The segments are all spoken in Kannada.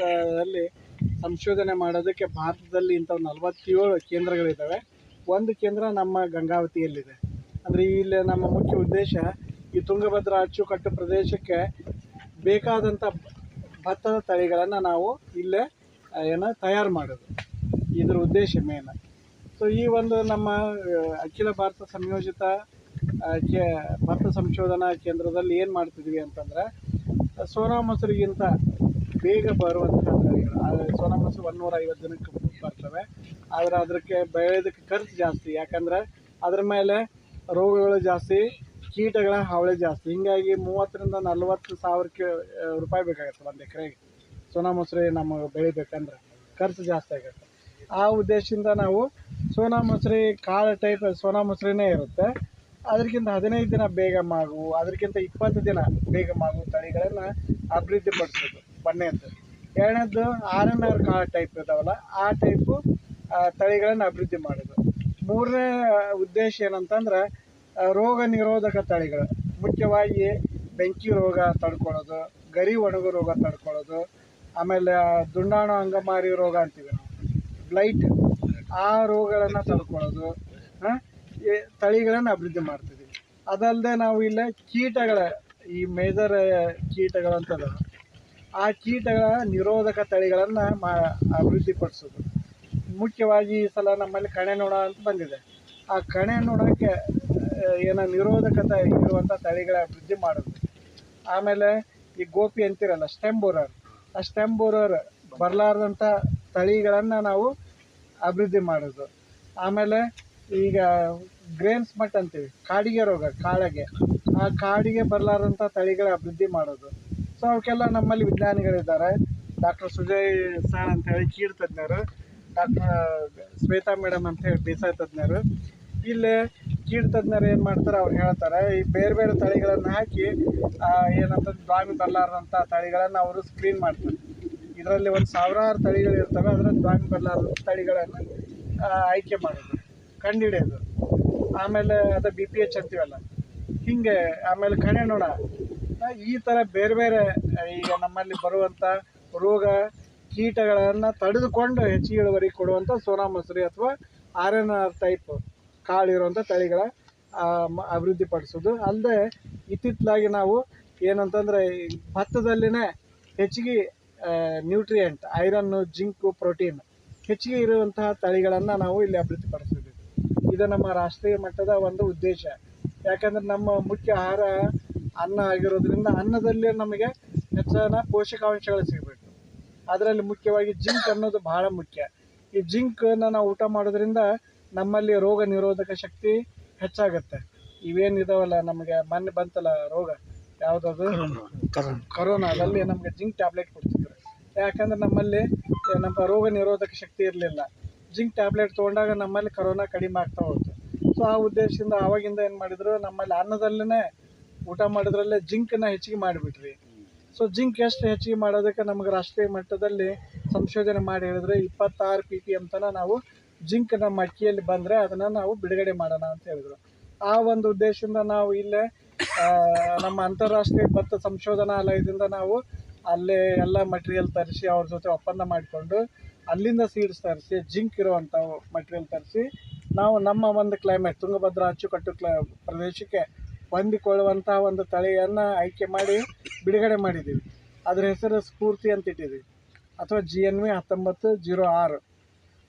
ಸಾವಯವದಲ್ಲಿ ಸಂಶೋಧನೆ ಮಾಡೋದಕ್ಕೆ ಭಾರತದಲ್ಲಿ ಇಂಥ ನಲವತ್ತೇಳು ಕೇಂದ್ರಗಳಿದ್ದಾವೆ. ಒಂದು ಕೇಂದ್ರ ನಮ್ಮ ಗಂಗಾವತಿಯಲ್ಲಿದೆ. ಅಂದರೆ ಇಲ್ಲಿ ನಮ್ಮ ಮುಖ್ಯ ಉದ್ದೇಶ ಈ ತುಂಗಭದ್ರಾ ಅಚ್ಚುಕಟ್ಟು ಪ್ರದೇಶಕ್ಕೆ ಬೇಕಾದಂಥ ಭತ್ತದ ತಳಿಗಳನ್ನು ನಾವು ಇಲ್ಲೇ ಏನ ತಯಾರು ಮಾಡೋದು. ಇದ್ರ ಉದ್ದೇಶ ಮೇನ್. ಸೊ ಈ ಒಂದು ನಮ್ಮ ಅಖಿಲ ಭಾರತ ಸಂಯೋಜಿತ ಭತ್ತ ಸಂಶೋಧನಾ ಕೇಂದ್ರದಲ್ಲಿ ಏನು ಮಾಡ್ತಿದ್ವಿ ಅಂತಂದರೆ ಸೋನಾ ಮೊಸರಿಗಿಂತ ಬೇಗ ಬರುವಂತಹ ತಳಿಗಳು ಆ, ಸೋನಾ ನೂರ ಒಂದೂರ ಐವತ್ತು ದಿನಕ್ಕೆ ಬರ್ತವೆ. ಆದರೆ ಅದಕ್ಕೆ ಬೆಳೆಯೋದಕ್ಕೆ ಖರ್ಚು ಜಾಸ್ತಿ. ಯಾಕಂದ್ರೆ ಅದ್ರ ಮೇಲೆ ರೋಗಗಳು ಜಾಸ್ತಿ ಕೀಟಗಳ ಹಾವಳಿ ಜಾಸ್ತಿ. ಹೀಗಾಗಿ ಮೂವತ್ತರಿಂದ ನಲ್ವತ್ತು ಸಾವಿರಕ್ಕೆ ರೂಪಾಯಿ ಬೇಕಾಗುತ್ತೆ ಒಂದು ಎಕರೆಗೆ. ಸೋನಾ ಮೊಸರು ನಮ್ಮ ಬೆಳಿಬೇಕಂದ್ರೆ ಖರ್ಚು ಜಾಸ್ತಿ ಆಗುತ್ತೆ. ಆ ಉದ್ದೇಶದಿಂದ ನಾವು ಸೋನಾ ಮೊಸರಿ ಕಾಳು ಟೈಪ್ ಸೋನಾ ಮೊಸರಿನೇ ಇರುತ್ತೆ. ಅದಕ್ಕಿಂತ ಹದಿನೈದು ದಿನ ಬೇಗ ಮಾಗು ಅದಕ್ಕಿಂತ ಇಪ್ಪತ್ತು ದಿನ ಬೇಗ ಮಾಗು ತಳಿಗಳನ್ನು ಅಭಿವೃದ್ಧಿ ಪಡಿಸೋದು ಒಂದನೇದ್ದು ಎರಡನೇದ್ದು ಆರ್ ಎನ್ ಆರ್ ಕಾಳು ಟೈಪ್ ಇದಾವಲ್ಲ, ಆ ಟೈಪು ತಳಿಗಳನ್ನು ಅಭಿವೃದ್ಧಿ ಮಾಡೋದು. ಮೂರನೇ ಉದ್ದೇಶ ಏನಂತಂದ್ರೆ ರೋಗ ನಿರೋಧಕ ತಳಿಗಳು. ಮುಖ್ಯವಾಗಿ ಬೆಂಕಿ ರೋಗ ತಡ್ಕೊಳ್ಳೋದು ಗರಿ ಒಣಗು ರೋಗ ತಡ್ಕೊಳ್ಳೋದು ಆಮೇಲೆ ದುಂಡಾಣು ಅಂಗಮಾರಿ ರೋಗ ಅಂತೀವಿ ನಾವು. ಬ್ಲೈಟ್ ಆ ರೋಗಗಳನ್ನು ತಡ್ಕೊಳ್ಳೋದು ತಳಿಗಳನ್ನು ಅಭಿವೃದ್ಧಿ ಮಾಡ್ತೀವಿ ಅದಲ್ಲದೆ ನಾವು ಇಲ್ಲೇ ಕೀಟಗಳ, ಈ ಮೇಜರ್ ಕೀಟಗಳಂತದ ಆ ಕೀಟಗಳ ನಿರೋಧಕ ತಳಿಗಳನ್ನು ಮಾ ಅಭಿವೃದ್ಧಿಪಡಿಸೋದು ಮುಖ್ಯವಾಗಿ ಈ ಸಲ ನಮ್ಮಲ್ಲಿ ಕಣೆ ನೊಣ ಅಂತ ಬಂದಿದೆ. ಆ ಕಣೆ ನೊಣಕ್ಕೆ ಏನೋ ನಿರೋಧಕ ನಿರೋಧಕತೆ ಇರುವಂಥ ತಳಿಗಳ ಅಭಿವೃದ್ಧಿ ಮಾಡೋದು. ಆಮೇಲೆ ಈ ಗೋಪಿ ಅಂತಿರಲ್ಲ ಸ್ಟೆಮ್ ಬೋರರ್ ಆ ಸ್ಟೆಮ್ ಬೋರರ್ ಬರಲಾರ್ದಂಥ ತಳಿಗಳನ್ನು ನಾವು ಅಭಿವೃದ್ಧಿ ಮಾಡೋದು. ಆಮೇಲೆ ಈಗ ಗ್ರೇನ್ಸ್ ಮಟ್ ಅಂತೀವಿ, ಕಾಡಿಗೆ ರೋಗ, ಕಾಳಗೆ. ಆ ಕಾಡಿಗೆ ಬರಲಾರ್ದಂಥ ತಳಿಗಳ ಅಭಿವೃದ್ಧಿ ಮಾಡೋದು. ಸೊ ಅವಕ್ಕೆಲ್ಲ ನಮ್ಮಲ್ಲಿ ವಿಜ್ಞಾನಿಗಳಿದ್ದಾರೆ. ಡಾಕ್ಟರ್ ಸುಜಯ್ ಸರ್ ಅಂತ ಹೇಳಿ ಕೀಟ ತಜ್ಞರು ಡಾಕ್ಟರ್ ಶ್ವೇತಾ ಮೇಡಮ್ ಅಂತ ಹೇಳಿ ಬೇಸಾಯ ತಜ್ಞರು ಇಲ್ಲಿ ಕೀಡ್ ತಜ್ಞರು ಏನು ಮಾಡ್ತಾರೆ, ಅವ್ರು ಹೇಳ್ತಾರೆ, ಈ ಬೇರೆ ಬೇರೆ ತಳಿಗಳನ್ನು ಹಾಕಿ ಏನಂತ, ದ್ವಾಮಿ ಬರಲಾರ್ದಂಥ ತಳಿಗಳನ್ನು ಅವರು ಸ್ಕ್ರೀನ್ ಮಾಡ್ತಾರೆ. ಇದರಲ್ಲಿ ಒಂದು ಸಾವಿರಾರು ತಳಿಗಳು ಇರ್ತವೆ, ಅದರಲ್ಲಿ ದ್ವಾಮಿ ಬರಲಾರ್ದ ತಳಿಗಳನ್ನು ಆಯ್ಕೆ ಮಾಡೋದು ಕಂಡುಹಿಡಿಯೋದು ಆಮೇಲೆ ಅದು ಬಿ ಪಿ ಎಚ್ ಅಂತೀವಲ್ಲ, ಹೀಗೆ, ಆಮೇಲೆ ಕಣೆ ನೊಣ. ಈ ಥರ ಬೇರೆ ಬೇರೆ, ಈಗ ನಮ್ಮಲ್ಲಿ ಬರುವಂಥ ರೋಗ ಕೀಟಗಳನ್ನು ತಡೆದುಕೊಂಡು ಹೆಚ್ಚಿಗೆ ಇಳುವರಿ ಕೊಡುವಂಥ ಸೋನಾ ಮಸೂರಿ ಅಥವಾ ಆರ್ ಎನ್ ಆರ್ ಟೈಪ್ ಕಾಳು ಇರುವಂಥ ತಳಿಗಳ ಅಭಿವೃದ್ಧಿ ಪಡಿಸೋದು ಅಲ್ಲದೆ ಇತ್ತಿತ್ತಲಾಗಿ ನಾವು ಏನಂತಂದ್ರೆ ಭತ್ತದಲ್ಲಿನೇ ಹೆಚ್ಚಿಗೆ ನ್ಯೂಟ್ರಿಯೆಂಟ್ ಐರನ್ನು ಜಿಂಕು, ಪ್ರೋಟೀನ್ ಹೆಚ್ಚಿಗೆ ಇರುವಂತಹ ತಳಿಗಳನ್ನು ನಾವು ಇಲ್ಲಿ ಅಭಿವೃದ್ಧಿಪಡಿಸಿದ್ದೀವಿ. ಇದು ನಮ್ಮ ರಾಷ್ಟ್ರೀಯ ಮಟ್ಟದ ಒಂದು ಉದ್ದೇಶ. ಯಾಕಂದ್ರೆ ನಮ್ಮ ಮುಖ್ಯ ಆಹಾರ ಅನ್ನ ಆಗಿರೋದ್ರಿಂದ ಅನ್ನದಲ್ಲಿ ನಮಗೆ ಹೆಚ್ಚಿನ ಪೋಷಕಾಂಶಗಳು ಸಿಗಬೇಕು. ಅದರಲ್ಲಿ ಮುಖ್ಯವಾಗಿ ಜಿಂಕ್ ಅನ್ನೋದು ಬಹಳ ಮುಖ್ಯ. ಈ ಜಿಂಕನ್ನು ನಾವು ಊಟ ಮಾಡೋದ್ರಿಂದ ನಮ್ಮಲ್ಲಿ ರೋಗ ನಿರೋಧಕ ಶಕ್ತಿ ಹೆಚ್ಚಾಗುತ್ತೆ. ಇವೇನಿದಾವಲ್ಲ ನಮಗೆ ಮೊನ್ನೆ ಬಂತಲ್ಲ ರೋಗ? ಯಾವುದದು? ಕರೋನಾದಲ್ಲಿ ನಮಗೆ ಜಿಂಕ್ ಟ್ಯಾಬ್ಲೆಟ್ ಕೊಡ್ತಿದ್ರು. ಯಾಕಂದ್ರೆ ನಮ್ಮಲ್ಲಿ ನಮ್ಮ ರೋಗ ನಿರೋಧಕ ಶಕ್ತಿ ಇರಲಿಲ್ಲ. ಜಿಂಕ್ ಟ್ಯಾಬ್ಲೆಟ್ ತೊಗೊಂಡಾಗ ನಮ್ಮಲ್ಲಿ ಕರೋನಾ ಕಡಿಮೆ ಆಗ್ತಾ ಹೋಗುತ್ತೆ ಸೊ ಆ ಉದ್ದೇಶದಿಂದ ಆವಾಗಿಂದ ಏನು ಮಾಡಿದ್ರು, ನಮ್ಮಲ್ಲಿ ಅನ್ನದಲ್ಲೇ ಊಟ ಮಾಡೋದ್ರಲ್ಲೇ ಜಿಂಕನ್ನ ಹೆಚ್ಚಿಗೆ ಮಾಡಿಬಿಟ್ರಿ. ಸೊ ಜಿಂಕ್ ಎಷ್ಟು ಹೆಚ್ಚಿಗೆ ಮಾಡೋದಕ್ಕೆ ನಮಗೆ ರಾಷ್ಟ್ರೀಯ ಮಟ್ಟದಲ್ಲಿ ಸಂಶೋಧನೆ ಮಾಡಿ ಹೇಳಿದ್ರೆ ಇಪ್ಪತ್ತಾರು ಪಿ ಪಿ ತನಕ ನಾವು ಜಿಂಕ್ ನಮ್ಮ ಅಕ್ಕಿಯಲ್ಲಿ ಬಂದರೆ ಅದನ್ನು ನಾವು ಬಿಡುಗಡೆ ಮಾಡೋಣ ಅಂತ ಹೇಳಿದ್ರು. ಆ ಒಂದು ಉದ್ದೇಶದಿಂದ ನಾವು ಇಲ್ಲೇ ನಮ್ಮ ಅಂತಾರಾಷ್ಟ್ರೀಯ ಭತ್ತ ಸಂಶೋಧನಾಲಯದಿಂದ ನಾವು ಅಲ್ಲೇ ಎಲ್ಲ ಮಟೀರಿಯಲ್ ತರಿಸಿ ಅವ್ರ ಜೊತೆ ಒಪ್ಪಂದ ಮಾಡಿಕೊಂಡು ಅಲ್ಲಿಂದ ಸೀಡ್ಸ್ ತರಿಸಿ, ಜಿಂಕ್ ಇರುವಂಥ ಮಟೀರಿಯಲ್ ತರಿಸಿ, ನಾವು ನಮ್ಮ ಒಂದು ಕ್ಲೈಮೇಟ್ ತುಂಗಭದ್ರಾ ಅಚ್ಚುಕಟ್ಟು ಕ್ಲ ಪ್ರದೇಶಕ್ಕೆ ಹೊಂದಿಕೊಳ್ಳುವಂಥ ಒಂದು ತಳಿಯನ್ನು ಆಯ್ಕೆ ಮಾಡಿ ಬಿಡುಗಡೆ ಮಾಡಿದ್ದೀವಿ. ಅದ್ರ ಹೆಸರು ಸ್ಫೂರ್ತಿ ಅಂತ ಇಟ್ಟಿದ್ದೀವಿ ಅಥವಾ ಜಿ ಎನ್ ವಿ ಹತ್ತೊಂಬತ್ತು ಜೀರೋ ಆರು.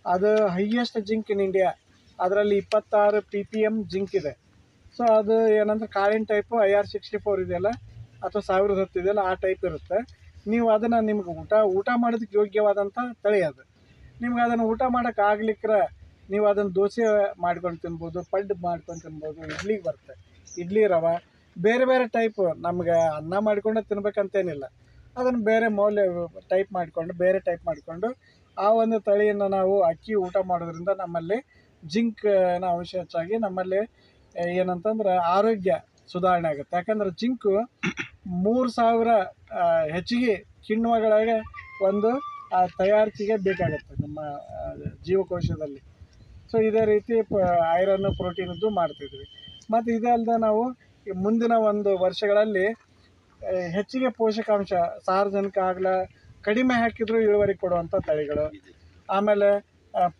ಅದು ಹೈಯೆಸ್ಟ್ ಜಿಂಕ್ ಇನ್ ಇಂಡಿಯಾ ಅದರಲ್ಲಿ ಇಪ್ಪತ್ತಾರು ಪಿ ಪಿ ಎಂ ಜಿಂಕ್ ಇದೆ. ಸೊ ಅದು ಏನಂದ್ರೆ ಕಾಳಿನ type I R sixty four ಇದೆಯಲ್ಲ, ಅಥವಾ ಸಾವಿರದ ಹತ್ತು ಇದೆಯಲ್ಲ, ಆ ಟೈಪ್ ಇರುತ್ತೆ. ನೀವು ಅದನ್ನು ನಿಮ್ಗೆ ಊಟ ಊಟ ಮಾಡೋದಕ್ಕೆ ಯೋಗ್ಯವಾದಂಥ ತಳಿ ಅದು. ನಿಮ್ಗೆ ಅದನ್ನು ಊಟ ಮಾಡೋಕೆ ಆಗ್ಲಿಕ್ರ ನೀವು ಅದನ್ನು ದೋಸೆ ಮಾಡ್ಕೊಂಡು ತಿನ್ಬೋದು, ಪಡ್ಡು ಮಾಡ್ಕೊಂಡು ತಿನ್ಬೋದು, ಇಡ್ಲಿಗೆ ಬರುತ್ತೆ. ಇಡ್ಲಿ ರವೆ, ಬೇರೆ ಬೇರೆ ಟೈಪ್ ನಮ್ಗೆ ಅನ್ನ ಮಾಡ್ಕೊಂಡು ತಿನ್ಬೇಕಂತೇನಿಲ್ಲ. ಅದನ್ನು ಬೇರೆ ಮೌಲ್ಯ ಟೈಪ್ ಮಾಡಿಕೊಂಡು, ಬೇರೆ ಟೈಪ್ ಮಾಡಿಕೊಂಡು ಆ ಒಂದು ತಳಿಯನ್ನು ನಾವು ಅಕ್ಕಿ ಊಟ ಮಾಡೋದ್ರಿಂದ ನಮ್ಮಲ್ಲಿ ಜಿಂಕ್ನ ಅಂಶ ಹೆಚ್ಚಾಗಿ ನಮ್ಮಲ್ಲಿ ಏನಂತಂದ್ರೆ ಆರೋಗ್ಯ ಸುಧಾರಣೆ ಆಗುತ್ತೆ. ಯಾಕಂದ್ರೆ ಜಿಂಕು ಮೂರು ಸಾವಿರ ಹೆಚ್ಚಿಗೆ ಕಿಣ್ವಗಳಾಗೆ ಒಂದು ತಯಾರಿಕೆಗೆ ಬೇಕಾಗುತ್ತೆ ನಮ್ಮ ಜೀವಕೋಶದಲ್ಲಿ. ಸೊ ಇದೇ ರೀತಿ, ಪ ಐರನ್ನು ಪ್ರೋಟೀನದ್ದು ಮಾಡ್ತಿದ್ವಿ. ಮತ್ತು ಇದೇ ಅಲ್ಲದೆ ನಾವು ಮುಂದಿನ ಒಂದು ವರ್ಷಗಳಲ್ಲಿ ಹೆಚ್ಚಿಗೆ ಪೋಷಕಾಂಶ ಸಾರ್ವಜನಿಕ ಆಗಲ, ಕಡಿಮೆ ಹಾಕಿದರೂ ಇಳುವರಿ ಕೊಡುವಂಥ ತಳಿಗಳು. ಆಮೇಲೆ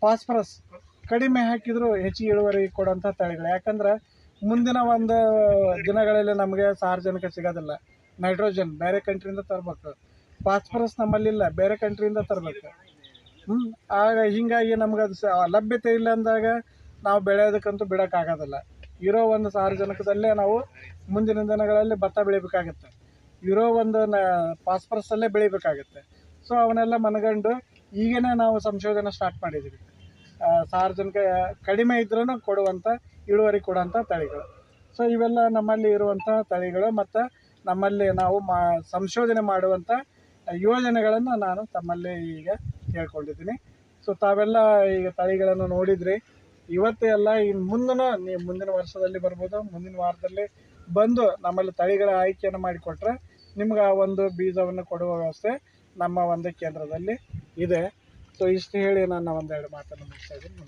ಫಾಸ್ಫರಸ್, ಕಡಿಮೆ ಹಾಕಿದರೂ ಹೆಚ್ಚಿಗೆ ಇಳುವರಿ ಕೊಡುವಂಥ ತಳಿಗಳು. ಯಾಕಂದ್ರೆ ಮುಂದಿನ ಒಂದು ದಿನಗಳಲ್ಲಿ ನಮಗೆ ಸಾರ್ವಜನಿಕ ಸಿಗೋದಿಲ್ಲ. ನೈಟ್ರೋಜನ್ ಬೇರೆ ಕಂಟ್ರಿಯಿಂದ ತರಬೇಕು. ಫಾಸ್ಫರಸ್ ನಮ್ಮಲ್ಲಿಲ್ಲ, ಬೇರೆ ಕಂಟ್ರಿಯಿಂದ ತರಬೇಕು. ಹ್ಞೂ ಆಗ ಹೀಗಾಗಿ ನಮ್ಗೆ ಅದು ಲಭ್ಯತೆ ಇಲ್ಲ ಅಂದಾಗ ನಾವು ಬೆಳೆಯೋದಕ್ಕಂತೂ ಬಿಡೋಕ್ಕಾಗೋದಿಲ್ಲ. ಇರೋ ಒಂದು ಸಾರ್ವಜನಿಕದಲ್ಲೇ ನಾವು ಮುಂದಿನ ದಿನಗಳಲ್ಲಿ ಭತ್ತ ಬೆಳಿಬೇಕಾಗತ್ತೆ. ಇರೋ ಒಂದು ನ ಫಾಸ್ಫರಸ್ಸಲ್ಲೇ ಬೆಳಿಬೇಕಾಗತ್ತೆ. ಸೊ ಅವನ್ನೆಲ್ಲ ಮನಗಂಡು ಈಗೇನೆ ನಾವು ಸಂಶೋಧನೆ ಸ್ಟಾರ್ಟ್ ಮಾಡಿದ್ದೀವಿ. ಸಾರ್ವಜನಿಕ, ಕಡಿಮೆ ಇದ್ರೂ ಕೊಡುವಂಥ ಇಳುವರಿ ಕೊಡುವಂಥ ತಳಿಗಳು. ಸೊ ಇವೆಲ್ಲ ನಮ್ಮಲ್ಲಿ ಇರುವಂಥ ತಳಿಗಳು ಮತ್ತು ನಮ್ಮಲ್ಲಿ ನಾವು ಮಾ, ಸಂಶೋಧನೆ ಮಾಡುವಂಥ ಯೋಜನೆಗಳನ್ನು ನಾನು ತಮ್ಮಲ್ಲಿ ಈಗ ಕೇಳ್ಕೊಂಡಿದ್ದೀನಿ. ಸೊ ತಾವೆಲ್ಲ ಈಗ ತಳಿಗಳನ್ನು ನೋಡಿದ್ರಿ ಇವತ್ತೇ ಅಲ್ಲ ಇನ್ನು ಮುಂದಿನ ನೀವು ಮುಂದಿನ ವರ್ಷದಲ್ಲಿ ಬರ್ಬೋದು, ಮುಂದಿನ ವಾರದಲ್ಲಿ ಬಂದು ನಮ್ಮಲ್ಲಿ ತಳಿಗಳ ಆಯ್ಕೆಯನ್ನು ಮಾಡಿಕೊಟ್ರೆ ನಿಮ್ಗೆ ಆ ಒಂದು ಬೀಜವನ್ನು ಕೊಡುವ ವ್ಯವಸ್ಥೆ ನಮ್ಮ ಒಂದು ಕೇಂದ್ರದಲ್ಲಿ ಇದೆ. ಸೊ ಇಷ್ಟು ಹೇಳಿ ನಾನು ಒಂದೆರಡು ಮಾತನ್ನು ಮುಗಿಸ್ತಾ ಇದ್ದೀನಿ.